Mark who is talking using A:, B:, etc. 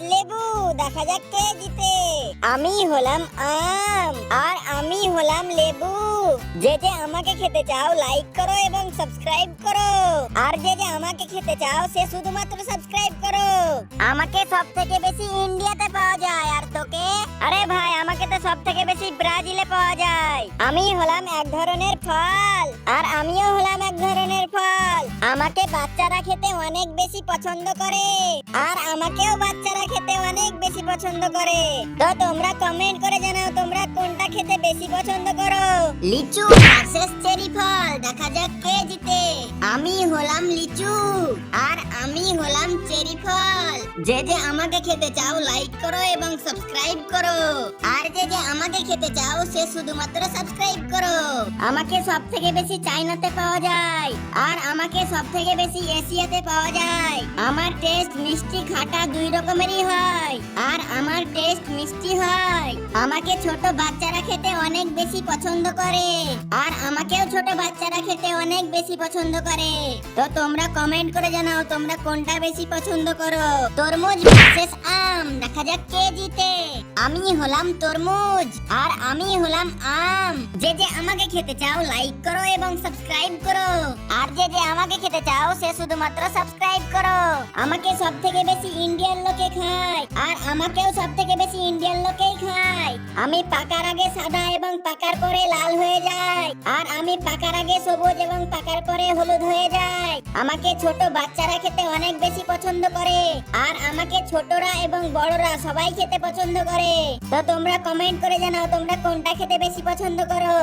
A: লেবু, দেখা যাক কে জিতে। আমি হলাম আম, আর আমি হলাম লেবু। যে যে আমাকে খেতে চাও লাইক করো এবং সাবস্ক্রাইব করো। আর যে যে আমাকে খেতে চাও, সে শুধুমাত্র সাবস্ক্রাইব করো। আমাকে সব থেকে বেশি ইন্ডিয়াতে পাওয়া যায়, আর তোকে? আরে ভাই, আমাকে তো সব থেকে বেশি ব্রাজিলে পাওয়া যায়। আমি হলাম এক ধরনের ফল, আর আমিও হলাম এক আমাকে বাচ্চারা খেতে অনেক বেশি পছন্দ করে। আর আমাকেও বাচ্চারা খেতে অনেক বেশি পছন্দ করে। তো তোমরা কমেন্ট করে জানাও তোমরা কোনটা খেতে বেশি পছন্দ করো। লিচু ভার্সেস চেরি ফল, দেখা যাক কে জিতে। আমি হলাম লিচু, আর আমি হলাম চেরি ফল। যে যে আমাকে খেতে চাও লাইক করো এবং সাবস্ক্রাইব করো। আর আমাকে খেতে চাও, সে শুধুমাত্র সাবস্ক্রাইব করো। আমাকে সব থেকে বেশি চাইনাতে পাওয়া যায়, আর আমাকে সব থেকে বেশি এশিয়াতে পাওয়া যায়। আমার টেস্ট মিষ্টি খাটা দুই রকমেরই হয়, আর আমার টেস্ট মিষ্টি হয়। আমাকে ছোট বাচ্চারা খেতে অনেক বেশি পছন্দ করে, আর আমাকেও ছোট বাচ্চারা খেতে অনেক বেশি পছন্দ করে। তো তোমরা কমেন্ট করে জানাও, তোমরা কোনটা বেশি পছন্দ করো? তরমুজ ভার্সেস আম, দেখা যাক কে জিতে। আমি হলাম তরমুজ আর আমি হলাম আম। যে যে আমাকে খেতে চাও লাইক করো এবং সাবস্ক্রাইব করো। আর যে যে আমাকে খেতে চাও, সে শুধুমাত্র সাবস্ক্রাইব করো। আমাকে সব থেকে বেশি ইন্ডিয়ান লোকে খায়। আর আমাকেও সব থেকে বেশি ইন্ডিয়ান লোকেই খায়। আমি পাকার আগে সাদা এবং পাকার পরে লাল হয়ে যায়। আর আমি পাকার আগে সবুজ এবং পাকার পরে হলুদ হয়ে যায়। আমাকে ছোট বাচ্চারা খেতে অনেক বেশি পছন্দ করে। আর আমাকে ছোটরা এবং বড়রা সবাই খেতে পছন্দ করে। তো তোমরা কমেন্ট করে জানাও তোমরা কোনটা খেতে বেশি পছন্দ করো।